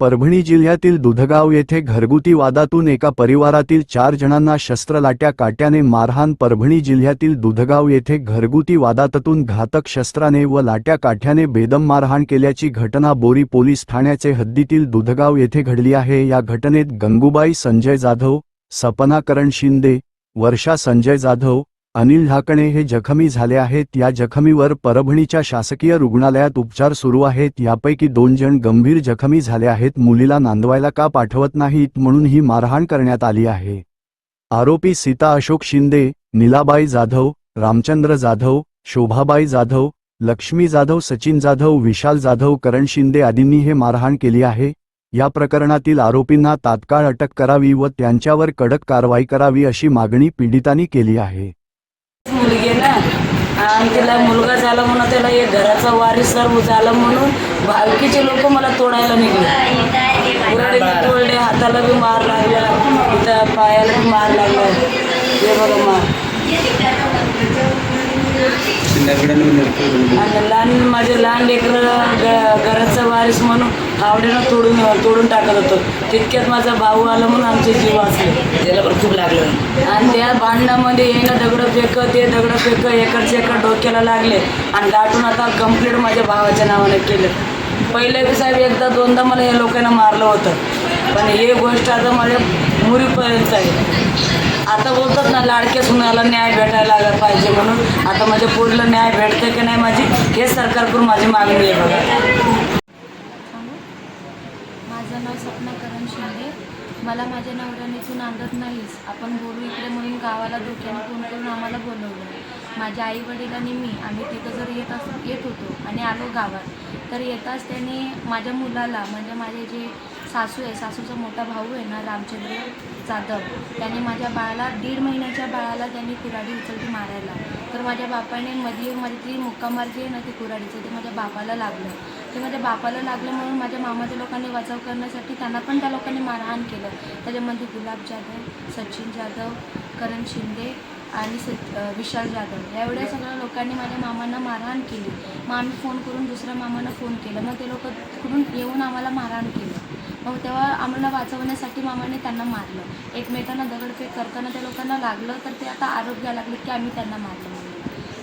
परभणी जिल्ह्यातील दुधगाव येथे घरगुती वादातून एका परिवारातील चार जणांना शस्त्रलाट्या काट्याने मारहाण परभणी जिल्ह्यातील दुधगाव येथे घरगुती वादातून घातक शस्त्राने व लाट्या काठ्याने बेदम मारहाण केल्याची घटना बोरी पोलीस ठाण्याचे हद्दीतील दुधगाव येथे घडली आहे. या घटनेत गंगूबाई संजय जाधव सपना करण शिंदे वर्षा संजय जाधव अनिल ढाकणे हे जखमी झाले आहेत. या जखमीवर परभणीच्या शासकीय रुग्णालयात उपचार सुरू आहेत. यापैकी दोन जण गंभीर जखमी झाले आहेत. मुलीला नांदवायला का पाठवत नाहीत म्हणून ही मारहाण करण्यात आली आहे. आरोपी सीता अशोक शिंदे नीलाबाई जाधव रामचंद्र जाधव शोभाबाई जाधव लक्ष्मी जाधव सचिन जाधव विशाल जाधव करण शिंदे आदींनी हे मारहाण केली आहे. या प्रकरणातील आरोपींना तात्काळ अटक करावी व त्यांच्यावर कडक कारवाई करावी अशी मागणी पीडितांनी केली आहे. मुलगी आहे ना आणि तिला मुलगा झाला म्हणून त्याला एक घराचा वारीसदार झाला म्हणून भावकीचे लोक मला तोडायला निघले. उरडे तोडले हाताला बी मार लागला इथं पायाला बी मार लागला. हे बघा मार. आणि लहान माझे लहान लेकरं ग घराचा वारीस म्हणून आवडीनं तोडून तोडून टाकत होतो. तितक्यात माझा भाऊ आला म्हणून आमचे जीव वाचले. त्याला पण खूप लागलं. आणि त्या भांडणामध्ये येणं दगडं फेक ते दगडं फेक एकडचे एकर डोक्याला लागले. आणि दाटून आता कंप्लीट माझ्या भावाच्या नावाने केलं. पहिले साहेब एकदा दोनदा मला या लोकांना मारलं होतं. पण हे गोष्ट आता माझ्या मुरीपर्यंत आहे. आता बोलतात ना लाडक्या सुनाला न्याय भेटायला लागला पाहिजे म्हणून. आता माझ्या पोरीला न्याय भेटते की नाही माझी हे सरकारकडून माझी मागणी आहे बघा. माझं नाव सपना करण शिंदे. मला माझ्या नवऱ्याने तू नांदत नाहीस. आपण बोलू इकडे म्हणून गावाला धोक्याने फोन करून आम्हाला बोलवलं. माझ्या आई वडिलांनी मी आम्ही तिथं जर येत अस येत होतो आणि आलो गावात तर येताच त्याने माझ्या मुलाला म्हणजे माझे जे सासू आहे सासूचा मोठा भाऊ आहे ना रामचंद्र जाधव. त्याने माझ्या बाळाला दीड महिन्याच्या बाळाला त्यांनी कुऱ्हाडी उचलती मारायला. तर माझ्या बापाने मध्ये मध्ये ती मुक्कामार जी आहे ना ते कुऱ्हाडीचं ते माझ्या बापाला लागलं. ते माझ्या बापाला लागलं म्हणून माझ्या मामाच्या लोकांनी वाचव करण्यासाठी त्यांना पण त्या लोकांनी मारहाण केलं. त्याच्यामध्ये गुलाब जाधव सचिन जाधव करण शिंदे आणि स विशाल जाधव. या एवढ्या सगळ्या लोकांनी माझ्या मामांना मारहाण केली. मग आम्ही फोन करून दुसऱ्या मामांना फोन केला. मग ते लोक कुठून येऊन आम्हाला मारहाण केलं. मग तेव्हा आम्हाला वाचवण्यासाठी मामाने त्यांना मारलं. एकमेकांना दगडफेक करताना त्या लोकांना लागलं तर ते आता आरोप घ्यायला लागले की आम्ही त्यांना मारलं म्हणून.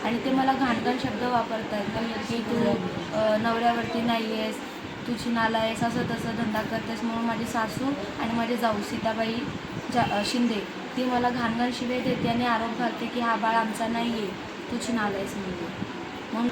आणि ते मला घाणघाण शब्द वापरतात की तू नवऱ्यावरती नाही आहेस तुझी नाला आहेस असं तसं धंदा करतेस म्हणून माझी सासू आणि माझे जाऊ सीताबाई जा शिंदे ती मला घाणघाण शिवे देते आणि आरोप घालते की हा बाळ आमचा नाही आहे तुझी नाला आहेस म्हणून. म्हणून